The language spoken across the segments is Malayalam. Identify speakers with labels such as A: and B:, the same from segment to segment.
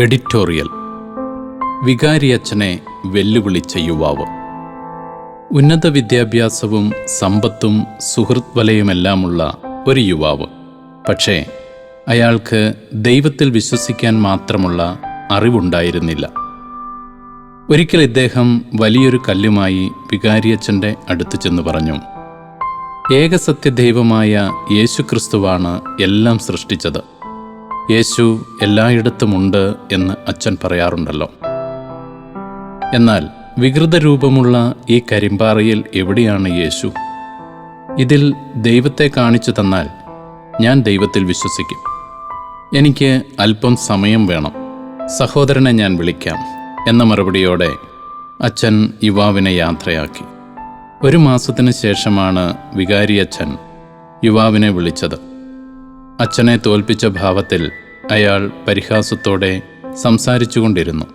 A: എഡിറ്റോറിയൽ. വികാരിയച്ഛനെ വെല്ലുവിളിച്ച യുവാവ്. ഉന്നത വിദ്യാഭ്യാസവും സമ്പത്തും സുഹൃത് വലയുമെല്ലാമുള്ള ഒരു യുവാവ്. പക്ഷേ അയാൾക്ക് ദൈവത്തിൽ വിശ്വസിക്കാൻ മാത്രമുള്ള അറിവുണ്ടായിരുന്നില്ല. ഒരിക്കൽ ഇദ്ദേഹം വലിയൊരു കല്ലുമായി വികാരിയച്ഛന്റെ അടുത്ത് ചെന്ന് പറഞ്ഞു ഏകസത്യദൈവമായ യേശുക്രിസ്തുവാണ് എല്ലാം സൃഷ്ടിച്ചത്. യേശു എല്ലായിടത്തുമുണ്ട് എന്ന് അച്ഛൻ പറയാറുണ്ടല്ലോ. എന്നാൽ വികൃത രൂപമുള്ള ഈ കരിമ്പാറയിൽ എവിടെയാണ് യേശു? ഇതിൽ ദൈവത്തെ കാണിച്ചു തന്നാൽ ഞാൻ ദൈവത്തിൽ വിശ്വസിക്കും. എനിക്ക് അല്പം സമയം വേണം. സഹോദരനെ ഞാൻ വിളിക്കാം എന്ന മറുപടിയോടെ അച്ഛൻ യുവാവിനെ യാത്രയാക്കി. ഒരു മാസത്തിന് ശേഷമാണ് വികാരി അച്ഛൻ യുവാവിനെ വിളിച്ചത്. അച്ഛനെ തോൽപ്പിച്ച ഭാവത്തിൽ അയാൾ പരിഹാസത്തോടെ സംസാരിച്ചുകൊണ്ടിരുന്നു.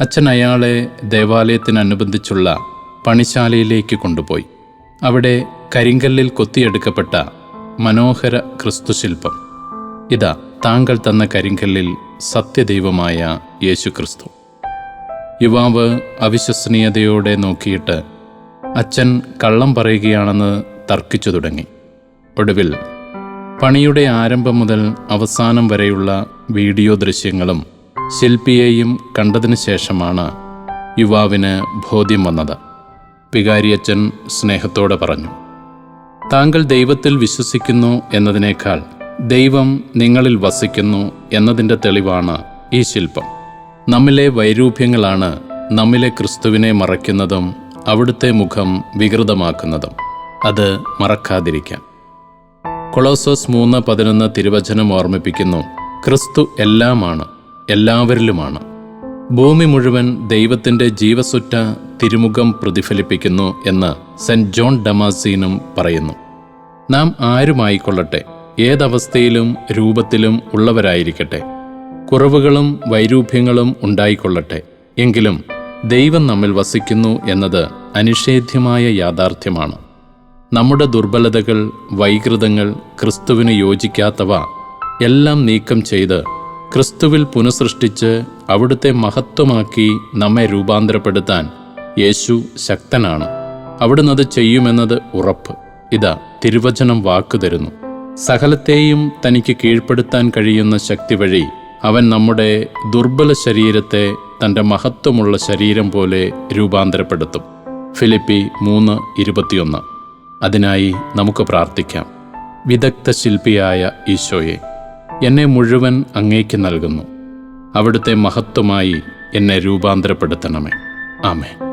A: അച്ഛൻ അയാളെ ദേവാലയത്തിനനുബന്ധിച്ചുള്ള പണിശാലയിലേക്ക് കൊണ്ടുപോയി. അവിടെ കരിങ്കല്ലിൽ കൊത്തിയെടുക്കപ്പെട്ട മനോഹര ക്രിസ്തുശില്പം. ഇതാ താങ്കൾ തന്ന കരിങ്കല്ലിൽ സത്യദൈവമായ യേശുക്രിസ്തു. യുവാവ് അവിശ്വസനീയതയോടെ നോക്കിയിട്ട് അച്ഛൻ കള്ളം പറയുകയാണെന്ന് തർക്കിച്ചു തുടങ്ങി. ഒടുവിൽ പണിയുടെ ആരംഭം മുതൽ അവസാനം വരെയുള്ള വീഡിയോ ദൃശ്യങ്ങളും ശില്പിയെയും കണ്ടതിനു ശേഷമാണ് യുവാവിന് ബോധ്യം വന്നത്. പികാരിയച്ചൻ സ്നേഹത്തോടെ പറഞ്ഞു താങ്കൾ ദൈവത്തിൽ വിശ്വസിക്കുന്നു എന്നതിനേക്കാൾ ദൈവം നിങ്ങളിൽ വസിക്കുന്നു എന്നതിന്റെ തെളിവാണ് ഈ ശില്പം. നമ്മിലെ വൈരൂപ്യങ്ങളാണ് നമ്മിലെ ക്രിസ്തുവിനെ മറയ്ക്കുന്നതും അവിടുത്തെ മുഖം വികൃതമാക്കുന്നതും. അത് മറക്കാതിരിക്കാൻ. കൊളോസോസ് മൂന്ന് പതിനൊന്ന് തിരുവചനം ഓർമ്മിപ്പിക്കുന്നു. ക്രിസ്തു എല്ലാമാണ് എല്ലാവരിലുമാണ്. ഭൂമി മുഴുവൻ ദൈവത്തിന്റെ ജീവസുറ്റ തിരുമുഖം പ്രതിഫലിപ്പിക്കുന്നു എന്ന് സെന്റ് ജോൺ ഡമാസീനും പറയുന്നു. നാം ആരുമായിക്കൊള്ളട്ടെ? ഏതവസ്ഥയിലും രൂപത്തിലും ഉള്ളവരായിരിക്കട്ടെ. കുറവുകളും വൈരൂപ്യങ്ങളും ഉണ്ടായിക്കൊള്ളട്ടെ. എങ്കിലും ദൈവം നമ്മിൽ വസിക്കുന്നു എന്നത് അനിഷേധ്യമായ യാഥാർത്ഥ്യമാണ്. നമ്മുടെ ദുർബലതകൾ വൈകൃതങ്ങൾ ക്രിസ്തുവിന് യോജിക്കാത്തവ എല്ലാം നീക്കം ചെയ്ത് ക്രിസ്തുവിൽ പുനഃസൃഷ്ടിച്ച് അവിടുത്തെ മഹത്വമാക്കി നമ്മെ രൂപാന്തരപ്പെടുത്താൻ യേശു ശക്തനാണ്. അവിടുന്ന് അത് ചെയ്യുമെന്നത് ഉറപ്പ്. ഇതാ തിരുവചനം വാക്കു തരുന്നു. സകലത്തെയും തനിക്ക് കീഴ്പ്പെടുത്താൻ കഴിയുന്ന ശക്തി വഴി അവൻ നമ്മുടെ ദുർബല ശരീരത്തെ തന്റെ മഹത്വമുള്ള ശരീരം പോലെ രൂപാന്തരപ്പെടുത്തും. ഫിലിപ്പി മൂന്ന് ഇരുപത്തിയൊന്ന്. അതിനായി നമുക്ക് പ്രാർത്ഥിക്കാം. വിദഗ്ധ ശില്പിയായ ഈശോയെ എന്നെ മുഴുവൻ അങ്ങേക്ക് നൽകുന്നു. അവിടുത്തെ മഹത്വമായി എന്നെ രൂപാന്തരപ്പെടുത്തണമേ. ആമേ